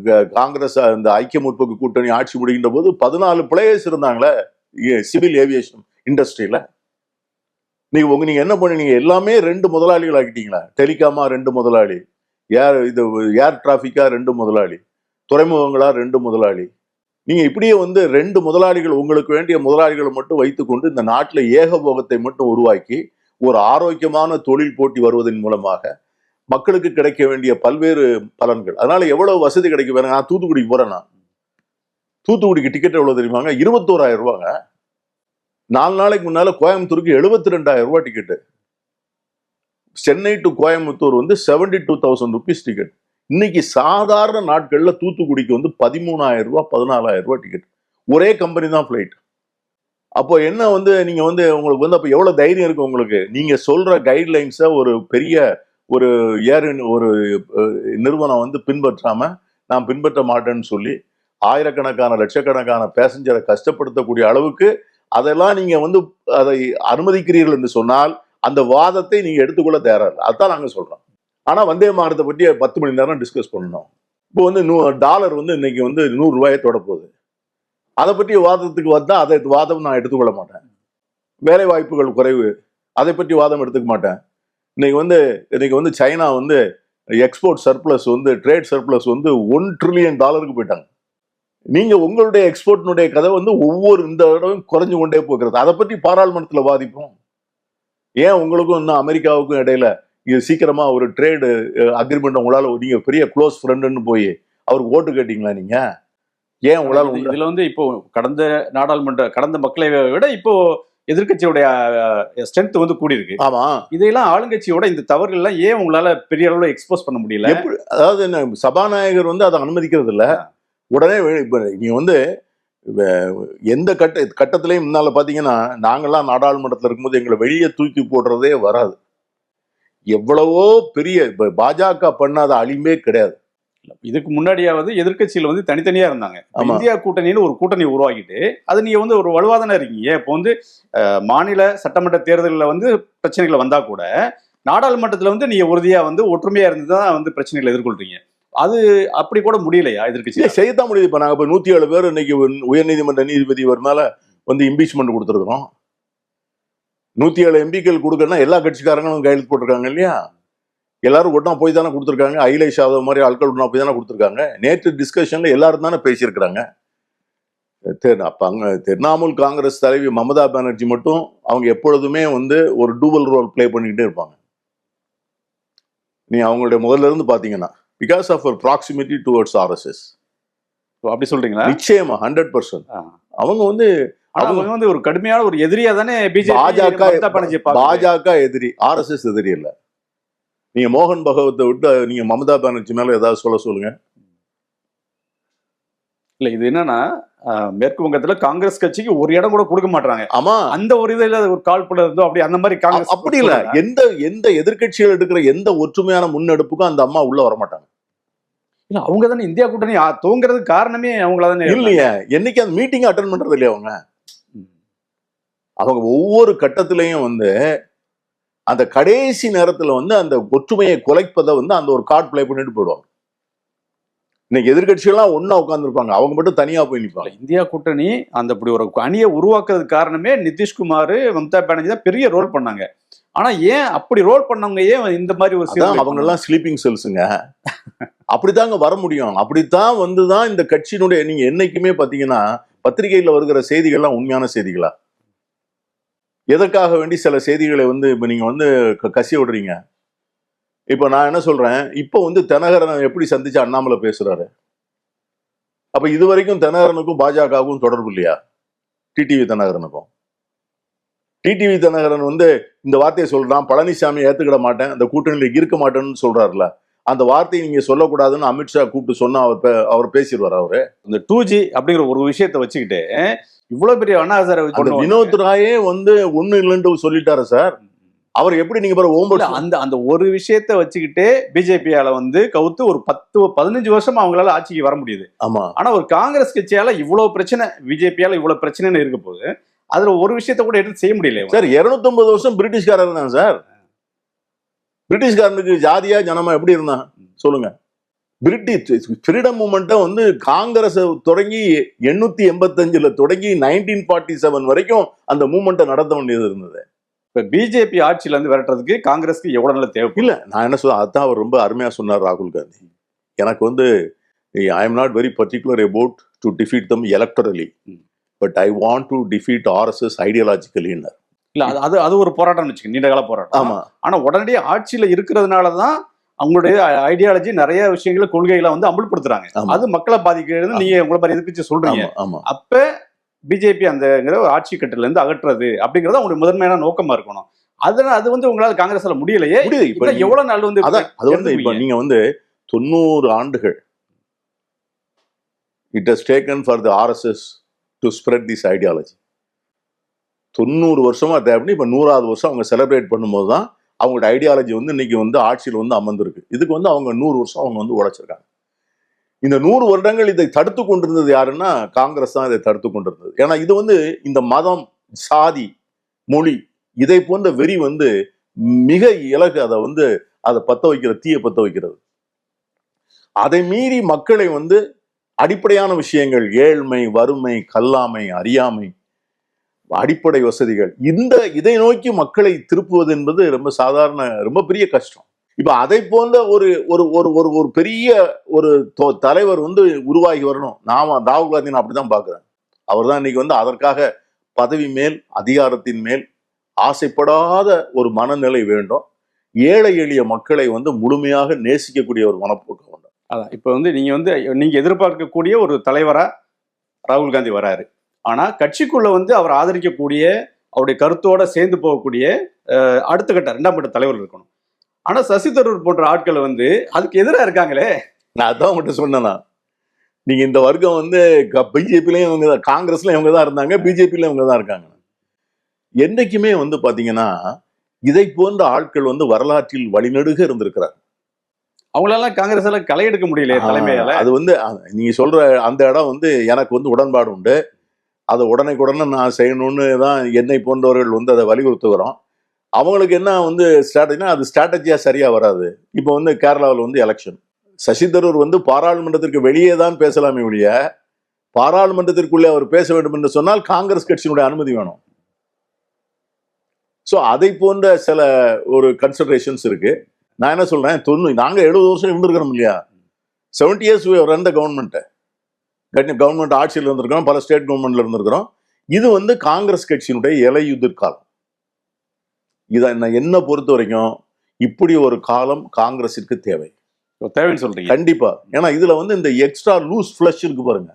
க- காங்கிரஸ் அந்த ஐக்கிய முற்போக்கு கூட்டணி ஆட்சி முடிகின்ற போது பதினாலு பிளேயர்ஸ் இருந்தாங்களே சிவில் ஏவியேஷன் இண்டஸ்ட்ரியில நீங்க உங்க நீங்க என்ன பண்ணீங்க? எல்லாமே ரெண்டு முதலாளிகள் ஆக்கிட்டீங்களா டெலிகாமா ரெண்டு முதலாளி. ஏர் இது ஏர் டிராஃபிக்கா ரெண்டு முதலாளி. துறைமுகங்களா? ரெண்டு முதலாளி. நீங்க இப்படியே வந்து ரெண்டு முதலாளிகள் உங்களுக்கு வேண்டிய முதலாளிகளை மட்டும் வைத்துக்கொண்டு இந்த நாட்டில் ஏகபோகத்தை மட்டும் உருவாக்கி ஒரு ஆரோக்கியமான தொழில் போட்டி வருவதன் மூலமாக மக்களுக்கு கிடைக்க வேண்டிய பல்வேறு பலன்கள். அதனால எவ்வளவு வசதி கிடைக்க வேணும் நான் தூத்துக்குடிக்கு போறேன் நான். தூத்துக்குடிக்கு டிக்கெட் எவ்வளவு தெரியுமாங்க இருபத்தோராயிரம் ரூபாங்க. நாலு நாளைக்கு முன்னால கோயம்புத்தூருக்கு எழுபத்தி ரெண்டாயிரம் ரூபாய் டிக்கெட்டு சென்னை டு கோயம்புத்தூர் வந்து seventy two thousand rupees ticket இன்னைக்கு சாதாரண நாட்களில் தூத்துக்குடிக்கு வந்து பதிமூணாயிரம் ரூபா பதினாலாயிரம் ரூபா டிக்கெட் ஒரே கம்பெனி தான் ஃப்ளைட் அப்போ என்ன வந்து நீங்க வந்து உங்களுக்கு வந்து அப்போ எவ்வளோ தைரியம் இருக்கு உங்களுக்கு? நீங்க சொல்ற கைட்லைன்ஸை ஒரு பெரிய ஒரு ஏர் ஒரு நிறுவனம் வந்து பின்பற்றாம நான் பின்பற்ற மாட்டேன்னு சொல்லி ஆயிரக்கணக்கான லட்சக்கணக்கான பேசஞ்சரை கஷ்டப்படுத்தக்கூடிய அளவுக்கு அதெல்லாம் நீங்க வந்து அதை அனுமதிக்கிறீர்கள் என்று சொன்னால் அந்த வாதத்தை நீங்க எடுத்துக்கொள்ள தயாரில்லை அதான் நாங்க சொல்றோம். ஆனா வந்தே மாரத்தை பற்றி பத்து மணி நேரம் டிஸ்கஸ் பண்ணணும். இப்போ வந்து நூ டாலர் வந்து இன்னைக்கு வந்து நூறு ரூபாயை அதை பற்றி வாதத்துக்கு வந்தால் அதை வாதம் நான் எடுத்துக்கொள்ள மாட்டேன். வேலை வாய்ப்புகள் குறைவு. அதை பற்றி வாதம் எடுத்துக்க மாட்டேன். இன்னைக்கு வந்து இன்னைக்கு வந்து சைனா வந்து எக்ஸ்போர்ட் சர்ப்ளஸ் வந்து ட்ரேட் சர்ப்ளஸ் வந்து ஒன் ட்ரில்லியன் டாலருக்கு போயிட்டாங்க. நீங்க உங்களுடைய எக்ஸ்போர்ட்னுடைய கதை வந்து ஒவ்வொரு இந்த தடவையும் குறைஞ்சு கொண்டே போகிறது. அதை பற்றி பாராளுமன்றத்தில் வாதிப்போம். ஏன் உங்களுக்கும் இன்னும் அமெரிக்காவுக்கும் இடையில இது சீக்கிரமா ஒரு ட்ரேடு அக்ரிமெண்ட் உங்களால நீங்க பெரிய க்ளோஸ் ஃப்ரெண்டுன்னு போய் அவருக்கு ஓட்டு கேட்டீங்களா நீங்க? ஏன் உங்களால இது- உங்க- இதுல வந்து இப்போ கடந்த நாடாளுமன்ற கடந்த மக்களவையை விட இப்போ எதிர்க்கட்சியுடைய ஸ்ட்ரென்த் வந்து கூடியிருக்கு. ஆமா. இதையெல்லாம் ஆளுங்கட்சியோட இந்த தவறுகள் எல்லாம் ஏன் உங்களால பெரிய அளவுல எக்ஸ்போஸ் பண்ண முடியல? அதாவது என்ன சபாநாயகர் வந்து அதை அனுமதிக்கிறது இல்ல உடனே இப்ப நீங்க வந்து எந்த கட்ட கட்டத்திலையும் முன்னால பாத்தீங்கன்னா நாங்கெல்லாம் நாடாளுமன்றத்துல இருக்கும்போது எங்களை வெளியே தூக்கி போடுறதே வராது. எவ்வளவோ பெரிய இப்ப பாஜக பண்ணாத அழிமே கிடையாது. இதுக்கு முன்னாடியாவது எதிர்க்கட்சியில வந்து தனித்தனியா இருந்தாங்க. இந்தியா கூட்டணின்னு ஒரு கூட்டணி உருவாக்கிட்டு அது நீங்க வந்து ஒரு வலுவாதானே இருக்கீங்க. இப்போ வந்து மாநில சட்டமன்ற தேர்தலில் வந்து பிரச்சனைகள் வந்தா கூட நாடாளுமன்றத்துல வந்து நீங்க உறுதியா வந்து ஒற்றுமையா இருந்து தான் வந்து பிரச்சனைகளை எதிர்கொள்றீங்க. அது அப்படி கூட முடியலையா எதிர்க்கட்சி செய்யத்தான் முடியுது. இப்ப நாங்க இப்போ நூத்தி ஏழு பேர் இன்னைக்கு உயர்நீதிமன்ற நீதிபதி ஒரு மேல வந்து இம்பீச்மெண்ட் கொடுத்துருக்கோம் நூத்தி ஏழு எம்பிக்கள் கொடுக்கணும்னா எல்லா கட்சிக்காரங்களும் கையெழுத்து போட்டிருக்காங்க இல்லையா? எல்லாரும் ஒட்டா போய் தானே கொடுத்துருக்காங்க. ஐலேஷ் யாதவ் மாதிரி ஆட்கள் ஒண்ணா போய் தானே கொடுத்துருக்காங்க. நேற்று டிஸ்கஷன்ல எல்லாரும் தானே பேசியிருக்கிறாங்க. தெ- அப்ப அங்க திரிணாமுல் காங்கிரஸ் தலைவி மமதா பானர்ஜி மட்டும் அவங்க எப்பொழுதுமே வந்து ஒரு டூவல் ரோல் ப்ளே பண்ணிக்கிட்டே இருப்பாங்க. நீ அவங்களுடைய முதல்ல இருந்து பாத்தீங்கன்னா. பிகாஸ் ஆஃப் ஒரு ப்ராக்சிமிட்டி டுவர்ட்ஸ் ஆர்எஸ்எஸ் அப்படி சொல்றீங்களா? நிச்சயமா ஹண்ட்ரட் பர்சன்ட். அவங்க வந்து அவங்க வந்து ஒரு கடுமையான ஒரு எதிரியா தானே பாஜக பாஜக எதிரி ஆர்எஸ்எஸ் எதிரி இல்ல. நீங்க மோகன் பகவத்தை விட்டு நீங்க மமதா பானர்ஜி மேல ஏதாவது சொல்ல சொல்லுங்க. இல்ல இது என்னன்னா மேற்கு வங்கத்துல காங்கிரஸ் கட்சிக்கு ஒரு இடம் கூட கொடுக்க மாட்டாங்க ஆமா. அந்த ஒரு இதுல ஒரு கால்புல இருந்தோ அப்படி அந்த மாதிரி காங்கிரஸ் அப்படி இல்ல. எந்த எந்த எதிர்க்கட்சிகள் எடுக்கிற எந்த ஒற்றுமையான முன்னெடுப்புக்கும் அந்த அம்மா உள்ள வர மாட்டாங்க இல்ல அவங்க தானே இந்தியா கூட்டணி துவங்குறதுக்கு காரணமே அவங்கள தானே இல்லையே என்னைக்கு அந்த மீட்டிங் அட்டன் பண்றது இல்லையா அவங்க? அவங்க ஒவ்வொரு கட்டத்திலையும் வந்து அந்த கடைசி நேரத்துல வந்து அந்த ஒற்றுமையை குலைப்பதை வந்து அந்த ஒரு கார்டு ப்ளே பண்ணிட்டு போயிடுவாங்க. இன்னைக்கு எதிர்கட்சிகள்லாம் ஒண்ணா உட்காந்துருப்பாங்க அவங்க மட்டும் தனியா போய் நிப்பாங்க. இந்தியா கூட்டணி அந்த இப்படி ஒரு அணியை உருவாக்குறதுக்கு காரணமே நிதிஷ்குமார் மம்தா பானர்ஜி தான் பெரிய ரோல் பண்ணாங்க. ஆனா ஏன் அப்படி ரோல் பண்ணவங்க ஏன் இந்த மாதிரி ஒரு அவங்க எல்லாம் ஸ்லீப்பிங் செல்ஸுங்க அப்படித்தாங்க வர முடியும். அப்படித்தான் வந்துதான் இந்த கட்சியினுடைய நீங்க என்னைக்குமே பாத்தீங்கன்னா பத்திரிகையில வருகிற செய்திகள்லாம் உண்மையான செய்திகளா? எதற்காக வேண்டி சில செய்திகளை வந்து இப்ப நீங்க வந்து கசி கசிய விடுறீங்க? இப்ப நான் என்ன சொல்றேன்? இப்ப வந்து தினகரன் எப்படி சந்திச்சு அண்ணாமலை பேசுறாரு? அப்ப இது வரைக்கும் தினகரனுக்கும் பாஜகவுக்கும் தொடர்பு இல்லையா? டிடிவி தினகரனுக்கும். டிடிவி தினகரன் வந்து இந்த வார்த்தையை சொல்றான் பழனிசாமி ஏத்துக்கிட மாட்டேன் அந்த கூட்டணியில இருக்க மாட்டேன்னு சொல்றாருல. அந்த வார்த்தையை நீங்க சொல்லக்கூடாதுன்னு அமித்ஷா கூப்பிட்டு சொன்னா அவர் அவர் பேசிடுவார் அவரு. இந்த டூ ஜி அப்படிங்கிற ஒரு விஷயத்தை வச்சுக்கிட்டு இவ்வளவு பெரிய அண்ணாசாரை கொண்டு வந்தாங்க. வினோத் ராயே வந்து ஒண்ணு இல்லைன்னு சொல்லிட்டாரு சார். அவர் எப்படி நீங்க பாரு ஓம்பட் அந்த அந்த ஒரு விஷயத்த வச்சுக்கிட்டே பிஜேபியால வந்து கவுத்து ஒரு பத்து பதினஞ்சு வருஷம் அவங்களால ஆட்சிக்கு வர முடியுது. ஆமா. ஆனா ஒரு காங்கிரஸ் கட்சியால இவ்வளவு பிரச்சனை பிஜேபியால இவ்வளவு பிரச்சனைன்னு இருக்க போது அதுல ஒரு விஷயத்த கூட எடுத்து செய்ய முடியல. சார் 250 வருஷம் பிரிட்டிஷ்காரர் தான் சார். பிரிட்டிஷ்காரனுக்கு ஜாதியா ஜனமா எப்படி இருந்தான்? சொல்லுங்க. பிரிட்டிஷ் ஃப்ரீடம் மூமெண்ட்டை வந்து காங்கிரஸ் தொடங்கி எண்ணூத்தி எண்பத்தஞ்சுல தொடங்கி நைன்டீன் ஃபார்ட்டி செவன் வரைக்கும் அந்த மூமெண்ட்டை நடத்த வேண்டியது இருந்தது. இப்ப பிஜேபி ஆட்சியில இருந்து விரட்டுறதுக்கு காங்கிரஸ்க்கு எவ்வளவு நல்ல தேவை இல்ல நான் என்ன சொல்ல அதான் அவர் ரொம்ப அருமையா சொன்னார் ராகுல் காந்தி. எனக்கு வந்து I am not very particular about to defeat them electorally. But I want to defeat RSS ஐடியாலஜிக்கலின்னு இல்ல அது அது அது ஒரு போராட்டம் வச்சுக்க நீண்ட கால போராட்டம். ஆமா. ஆனா உடனடியே ஆட்சியில இருக்கிறதுனால தான் அவங்களுடைய ஐடியாலஜி நிறைய விஷயங்களை கொள்கைகளை வந்து அமல்படுத்துறாங்க. அது மக்களை பாதிக்கிறது நீங்க உங்களை மாதிரி எதிர்த்து சொல்றீங்க. ஆமா அப்ப பிஜேபி அந்தங்கிற ஒரு ஆட்சி கட்டில இருந்து அகற்றுறது அப்படிங்கறது அவங்களுடைய முதன்மையான நோக்கமா இருக்கணும். அதனால அது வந்து உங்களால காங்கிரஸ்ல முடியலையே. இப்ப எவ்வளவு நாள் வந்து அது வந்து இப்ப? நீங்க வந்து தொண்ணூறு ஆண்டுகள் it has taken for the RSS to spread this ideology தொண்ணூறு வருஷமா தேவைப்படி இப்போ நூறாவது வருஷம் அவங்க செலிப்ரேட் பண்ணும்போது தான் அவங்களோட ஐடியாலஜி வந்து இன்னைக்கு வந்து ஆட்சியில் வந்து அமர்ந்திருக்கு. இதுக்கு வந்து அவங்க நூறு வருஷம் அவங்க வந்து உழைச்சிருக்காங்க. இந்த நூறு வருடங்கள் இதை தடுத்து கொண்டிருந்தது யாருன்னா காங்கிரஸ் தான் இதை தடுத்து கொண்டிருந்தது. ஏன்னா இது வந்து இந்த மதம் சாதி மொழி இதை போன்ற வெறி வந்து மிக இலகு அதை வந்து அதை பத்த வைக்கிற தீய பத்த வைக்கிறது. அதை மீறி மக்களை வந்து அடிப்படையான விஷயங்கள் ஏழ்மை வறுமை கல்லாமை அறியாமை அடிப்படை வசதிகள். இந்த இதை நோக்கி மக்களை திருப்புவது என்பது ரொம்ப சாதாரண ரொம்ப பெரிய கஷ்டம். இப்ப அதை போன்ற ஒரு ஒரு ஒரு ஒரு ஒரு பெரிய ஒரு தலைவர் வந்து உருவாகி வரணும். நாம ராகுல் காந்தி நான் அப்படிதான் பாக்குறேன் அவர் தான் இன்னைக்கு வந்து அதற்காக பதவி மேல் அதிகாரத்தின் மேல் ஆசைப்படாத ஒரு மனநிலை வேண்டும். ஏழை எளிய மக்களை வந்து முழுமையாக நேசிக்கக்கூடிய ஒரு மனப்போக்கு வேண்டும் அதான். இப்ப வந்து நீங்க வந்து நீங்க எதிர்பார்க்கக்கூடிய ஒரு தலைவரா ராகுல் காந்தி வராரு. ஆனா கட்சிக்குள்ள வந்து அவர் ஆதரிக்கக்கூடிய அவருடைய கருத்தோட சேர்ந்து போகக்கூடிய அடுத்த கட்ட ரெண்டாம் கட்ட தலைவர் இருக்கணும். ஆனா சசி தரூர் போன்ற ஆட்கள் வந்து அதுக்கு எதிராக இருக்காங்களே? நான் அதான் உங்கள்கிட்ட சொன்னேனா. நீங்க இந்த வர்க்கம் வந்து பிஜேபிலையும் இவங்க தான் காங்கிரஸ்ல இவங்க தான் இருந்தாங்க பிஜேபியில இவங்க தான் இருக்காங்க. என்னைக்குமே வந்து பாத்தீங்கன்னா இதை போன்ற ஆட்கள் வந்து வரலாற்றில் வழிநெடுக இருந்திருக்கிறார். அவங்களால காங்கிரஸ் எல்லாம் களை எடுக்க முடியல தலைமையால? அது வந்து நீங்க சொல்ற அந்த இடம் வந்து எனக்கு வந்து உடன்பாடு உண்டு. அதை உடனுக்குடனே நான் செய்யணும்னு தான் என்னை போன்றவர்கள் வந்து அதை வலியுறுத்துகிறோம். அவங்களுக்கு என்ன வந்து ஸ்ட்ராட்டஜினா அது ஸ்ட்ராட்டஜியாக சரியாக வராது. இப்போ வந்து கேரளாவில் வந்து எலெக்ஷன் சசி தரூர் வந்து பாராளுமன்றத்திற்கு வெளியே தான் பேசலாமே ஒழிய பாராளுமன்றத்திற்குள்ளே அவர் பேச வேண்டும் என்று சொன்னால் காங்கிரஸ் கட்சியினுடைய அனுமதி வேணும். ஸோ அதை போன்ற சில ஒரு கன்சிடரேஷன்ஸ் இருக்கு. நான் என்ன சொல்றேன் தொண்ணூறு நாங்கள் எழுபது வருஷம் இருந்திருக்கிறோம் இல்லையா? Seventy years run the government ஆட்சியில் இருந்திருக்கிறோம் பல ஸ்டேட் கவர்மெண்ட்ல இருந்திருக்கிறோம். இது வந்து காங்கிரஸ் கட்சியினுடைய இலையுதிர் காலம். இதை நான் என்ன பொறுத்த வரைக்கும் இப்படி ஒரு காலம் காங்கிரஸிற்கு தேவை. தேவைன்னு சொல்றீங்க. கண்டிப்பா. ஏன்னா இதுல வந்து இந்த எக்ஸ்ட்ரா லூஸ் ஃபிளஷ் இருக்கு பாருங்க.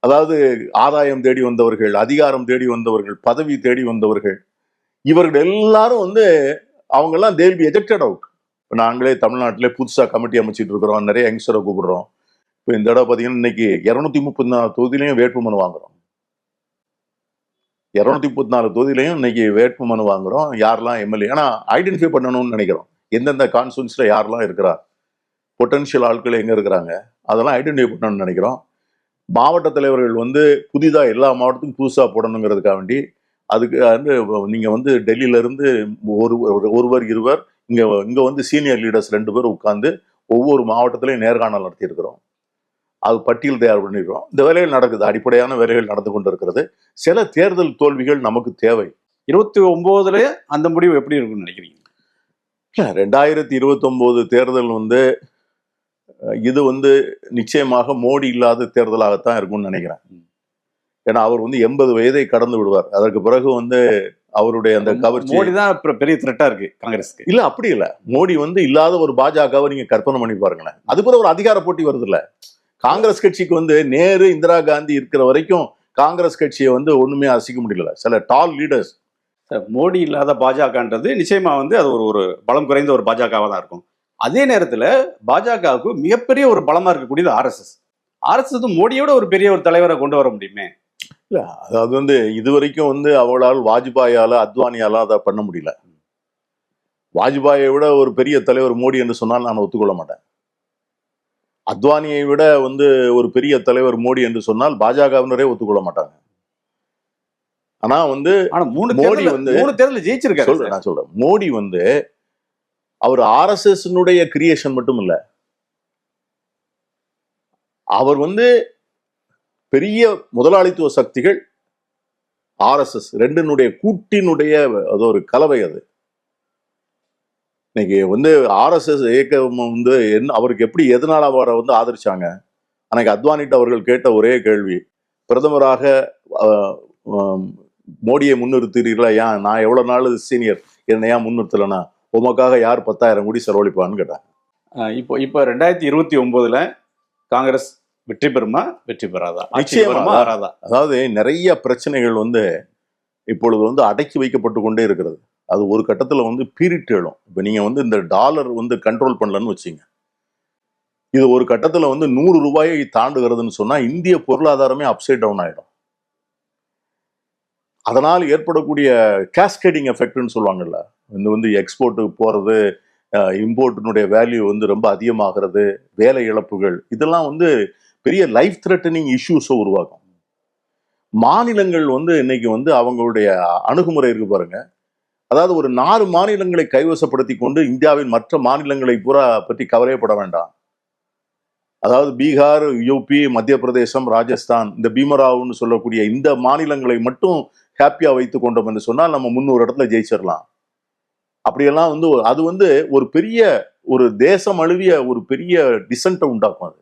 அதாவது ஆதாயம் தேடி வந்தவர்கள் அதிகாரம் தேடி வந்தவர்கள் பதவி தேடி வந்தவர்கள் இவர்கள் எல்லாரும் வந்து அவங்க எல்லாம் தேல் பி எஜெக்டட் அவுட் இப்போ நாங்களே தமிழ்நாட்டிலே புதுசா கமிட்டி அமைச்சிட்டு இருக்கிறோம் நிறைய யங்ஸ்டரை கூப்பிடுறோம். இப்போ இந்த இடம் பார்த்தீங்கன்னா இன்னைக்கு இரநூத்தி முப்பத்தி நாலு தொகுதியிலையும் வேட்புமனு வாங்குறோம். இரநூத்தி முப்பத்தி நாலு தொகுதியிலையும் இன்னைக்கு வேட்புமனு வாங்குறோம். யாரெல்லாம் எம்எல்ஏ ஏன்னா ஐடென்டிஃபை பண்ணணும்னு நினைக்கிறோம். எந்தெந்த கான்ஸ்டுவன்ஸில் யாரெல்லாம் இருக்கிறா பொட்டன்ஷியல் ஆட்கள் எங்கே இருக்கிறாங்க அதெல்லாம் ஐடென்டிஃபை பண்ணணும்னு நினைக்கிறோம். மாவட்ட தலைவர்கள் வந்து புதிதாக எல்லா மாவட்டத்துக்கும் புதுசாக போடணுங்கிறதுக்காக வேண்டி அதுக்கு வந்து நீங்கள் வந்து டெல்லியிலேருந்து ஒரு ஒரு- ஒருவர் இருவர் இங்கே இங்கே வந்து சீனியர் லீடர்ஸ் ரெண்டு பேர் உட்காந்து ஒவ்வொரு மாவட்டத்திலையும் நேர்காணல் நடத்தியிருக்கிறோம். அது பட்டியல் தயார் பண்ணியிருக்கிறோம் இந்த வேலைகள் நடக்குது. அடிப்படையான வேலைகள் நடந்து கொண்டு இருக்கிறது சில தேர்தல் தோல்விகள் நமக்கு தேவை. இருபத்தி ஒன்பதுல அந்த முடிவு எப்படி இருக்கும்னு நினைக்கிறீங்க? ரெண்டாயிரத்தி இருபத்தொம்போது தேர்தல் வந்து இது வந்து நிச்சயமாக மோடி இல்லாத தேர்தலாகத்தான் இருக்கும்னு நினைக்கிறேன். ஏன்னா அவர் வந்து எண்பது வயதை கடந்து விடுவார். அதற்கு பிறகு வந்து அவருடைய அந்த கவர்ச்சி மோடி தான் பெரிய த்ரெட்டா இருக்கு காங்கிரஸ்க்கு. இல்ல அப்படி இல்ல. மோடி வந்து இல்லாத ஒரு பாஜகவை நீங்க கற்பனை பண்ணி பாருங்களேன். அது கூட ஒரு அதிகார போட்டி வருது இல்ல காங்கிரஸ் கட்சிக்கு வந்து நேரு இந்திரா காந்தி இருக்கிற வரைக்கும் காங்கிரஸ் கட்சியை வந்து ஒண்ணுமே அசைக்க முடியல. சில டால் லீடர்ஸ் மோடி இல்லாத பாஜகன்றது நிச்சயமா வந்து அது ஒரு ஒரு பலம் குறைந்த ஒரு பாஜகவா தான் இருக்கும். அதே நேரத்துல பாஜகவுக்கு மிகப்பெரிய ஒரு பலமா இருக்கக்கூடியது ஆர்எஸ்எஸ் ஆர்எஸ்எஸ் மோடியோட ஒரு பெரிய ஒரு தலைவரை கொண்டு வர முடியுமே? இல்ல அதாவது வந்து இது வரைக்கும் வந்து அவளால் வாஜ்பாயால அத்வானியால அதை பண்ண முடியல. வாஜ்பாயை விட ஒரு பெரிய தலைவர் மோடி என்று சொன்னால் நான் ஒத்துக்கொள்ள மாட்டேன். அத்வானியை விட வந்து ஒரு பெரிய தலைவர் மோடி என்று சொன்னால் பாஜகவினரே ஒத்துக்கொள்ள மாட்டாங்க. ஆனா வந்து ஆனா மூணு மோடி வந்து- மூணு தேர்தல் ஜெயிச்சிருக்காரு சொல்றேன். நான் சொல்றேன். மோடி வந்து அவர் ஆர்எஸ்எஸ் கிரியேஷன் மட்டும் இல்ல அவர் வந்து பெரிய முதலாளித்துவ சக்திகள் ஆர்எஸ்எஸ் ரெண்டினுடைய கூட்டினுடைய அது ஒரு கலவை அது. இன்னைக்கு வந்து ஆர்எஸ்எஸ் இயக்கம் வந்து என்ன அவருக்கு எப்படி எதனால அவரை வந்து ஆதரிச்சாங்க? அன்னைக்கு அத்வானிட்ட அவர்கள் கேட்ட ஒரே கேள்வி பிரதமராக மோடியை முன்னிறுத்துறீர்களா? ஏன்? நான் எவ்வளவு நாள் சீனியர் என்னை ஏன் முன்னிறுத்தலைன்னா? உமக்காக யார் பத்தாயிரம் கோடி செலவழிப்பான்னு கேட்டாங்க. அஹ் இப்போ இப்போ ரெண்டாயிரத்தி இருபத்தி ஒன்பதுல காங்கிரஸ் வெற்றி பெறுமா? வெற்றி பெறாதா? நிச்சயமா. அதாவது நிறைய பிரச்சனைகள் வந்து இப்பொழுது வந்து அடக்கி வைக்கப்பட்டு கொண்டே இருக்கிறது. அது ஒரு கட்டத்தில் வந்து பீரிட்டு எழும். இப்போ நீங்கள் வந்து இந்த டாலர் வந்து கண்ட்ரோல் பண்ணலன்னு வச்சிங்க. இது ஒரு கட்டத்தில் வந்து நூறு ரூபாயை தாண்டுகிறதுன்னு சொன்னால் இந்திய பொருளாதாரமே அப்சைட் டவுன் ஆகிடும் அதனால் ஏற்படக்கூடிய கேஸ்கேடிங் எஃபெக்ட்னு சொல்லுவாங்கல்ல. இந்த வந்து எக்ஸ்போர்ட்டுக்கு போகிறது இம்போர்ட்டினுடைய வேல்யூ வந்து ரொம்ப அதிகமாகிறது வேலை இழப்புகள் இதெல்லாம் வந்து பெரிய லைஃப் த்ரெட்டனிங் இஷ்யூஸை உருவாக்கும். மாநிலங்கள் வந்து இன்னைக்கு வந்து அவங்களுடைய அணுகுமுறை இருக்கு பாருங்கள் அதாவது ஒரு நாலு மாநிலங்களை கைவசப்படுத்தி கொண்டு இந்தியாவின் மற்ற மாநிலங்களை பூரா பற்றி கவலையப்பட வேண்டாம். அதாவது பீகார் யூபி மத்திய பிரதேசம் ராஜஸ்தான் இந்த பீமராவுன்னு சொல்லக்கூடிய இந்த மாநிலங்களை மட்டும் ஹாப்பியா வைத்து கொண்டோம் என்று சொன்னால் நம்ம முன்னூறு இடத்துல ஜெயிச்சிடலாம் அப்படியெல்லாம் வந்து அது வந்து ஒரு பெரிய ஒரு தேசம் அழுவிய ஒரு பெரிய டிசன்ட்டை உண்டாக்கும் அது.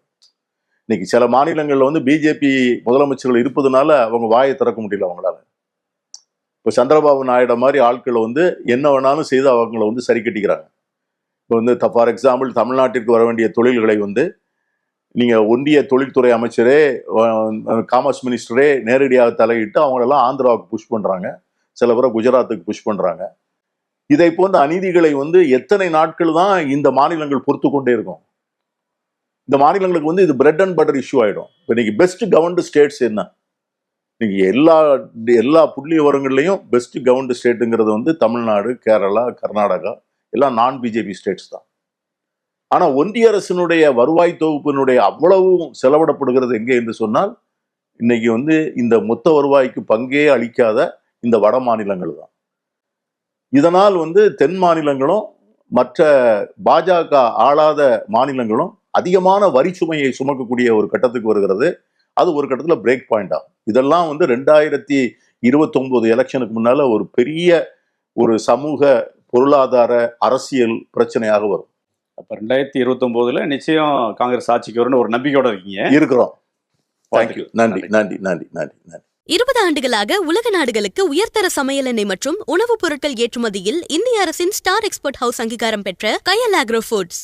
இன்னைக்கு சில மாநிலங்களில் வந்து பிஜேபி முதலமைச்சர்கள் இருப்பதுனால அவங்க வாயை திறக்க முடியல அவங்களால. இப்போ சந்திரபாபு நாயுடு மாதிரி ஆட்களை வந்து என்ன வேணாலும் செய்து அவங்கள வந்து சரி கட்டிக்கிறாங்க. இப்போ வந்து ஃபார் எக்ஸாம்பிள் தமிழ்நாட்டிற்கு வர வேண்டிய தொழில்களை வந்து நீங்கள் ஒன்றிய தொழில்துறை அமைச்சரே காமர்ஸ் மினிஸ்டரே நேரடியாக தலையிட்டு அவங்களெல்லாம் ஆந்திராவுக்கு புஷ் பண்ணுறாங்க சில பேரை குஜராத்துக்கு புஷ் பண்ணுறாங்க இதை போன்ற அநீதிகளை வந்து எத்தனை நாட்கள் தான் இந்த மாநிலங்கள் பொறுத்து கொண்டே இருக்கும். இந்த மாநிலங்களுக்கு வந்து இது பிரெட் அண்ட் பட்டர் இஷ்யூ ஆகிடும் இப்போ இன்னைக்கு பெஸ்ட் கவர்ன்டு ஸ்டேட்ஸ் என்ன? இன்னைக்கு எல்லா எல்லா புள்ளி விவரங்கள்லையும் பெஸ்ட் கவர்ன்டு ஸ்டேட்டுங்கிறது வந்து தமிழ்நாடு கேரளா கர்நாடகா எல்லாம் நான் பிஜேபி ஸ்டேட்ஸ் தான். ஆனால் ஒன்றிய அரசினுடைய வருவாய் தொகுப்பினுடைய அவ்வளவும் செலவிடப்படுகிறது எங்கே என்று சொன்னால் இன்னைக்கு வந்து இந்த மொத்த வருவாய்க்கு பங்கே அளிக்காத இந்த வட மாநிலங்கள் தான். இதனால் வந்து தென் மாநிலங்களும் மற்ற பாஜக ஆளாத மாநிலங்களும் அதிகமான வரி சுமையை சுமக்கக்கூடிய ஒரு கட்டத்துக்கு வருகிறது. அது ஒரு கட்டத்தில் பிரேக் பாயிண்ட் ஆகும் இதெல்லாம் வந்து ரெண்டாயிரத்தி இருபத்தொன்பது எலெக்ஷனுக்கு முன்னால ஒரு பெரிய ஒரு சமூக பொருளாதார அரசியல் பிரச்சனையாக வரும். அப்ப ரெண்டாயிரத்தி இருபத்தி ஒன்பதுல நிச்சயம் காங்கிரஸ் ஆட்சிக்கு வரும்னு ஒரு நம்பிக்கையோட இருக்கீங்க. இருக்கிறோம். தேங்க்யூ. நன்றி நன்றி நன்றி நன்றி நன்றி. இருபது ஆண்டுகளாக உலக நாடுகளுக்கு உயர்தர சமையல் எண்ணெய் மற்றும் உணவுப் பொருட்கள் ஏற்றுமதியில் இந்திய அரசின் ஸ்டார் எக்ஸ்போர்ட் ஹவுஸ் அங்கீகாரம் பெற்ற கயல் ஆக்ரோ ஃபுட்ஸ்